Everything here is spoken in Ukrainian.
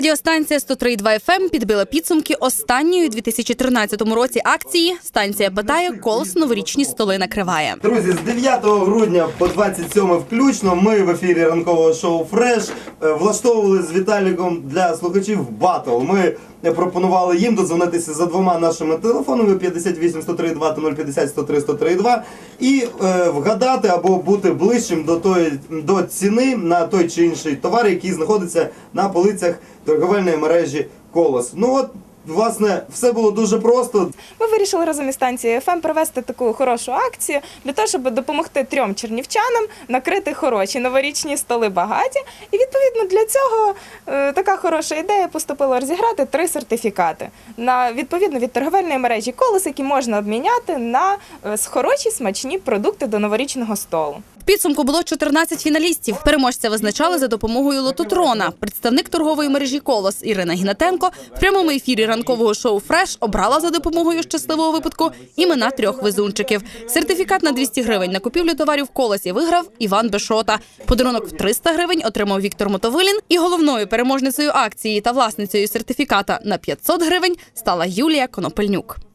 Радіостанція 103.2 FM підбила підсумки останньої у 2013 році акції. Станція питає, колос новорічні столи накриває. Друзі, з 9 грудня по 27 включно ми в ефірі ранкового шоу Фреш е, влаштовували з Віталіком для слухачів батл. Ми пропонували їм додзвонитися за двома нашими телефонами 58 103 2 та 050 103 103 2 і е, вгадати або бути ближчим до тої до ціни на той чи інший товар, який знаходиться на полицях торговельної мережі Колос. Ну от. Власне, все було дуже просто. Ми вирішили разом із станцією ФМ провести таку хорошу акцію для того, щоб допомогти трьом чернівчанам накрити хороші новорічні столи багаті. І відповідно для цього е, така хороша ідея поступила розіграти три сертифікати на відповідно від торговельної мережі колес, які можна обміняти на е, хороші смачні продукти до новорічного столу. Підсумку було 14 фіналістів. Переможця визначали за допомогою лототрона. Представник торгової мережі Колос Ірина Гінатенко в прямому ефірі ранкового шоу Фреш обрала за допомогою щасливого випадку імена трьох везунчиків. Сертифікат на 200 гривень на купівлю товарів в колосі виграв Іван Бешота. Подарунок в 300 гривень отримав Віктор Мотовилін. І головною переможницею акції та власницею сертифіката на 500 гривень стала Юлія Конопельнюк.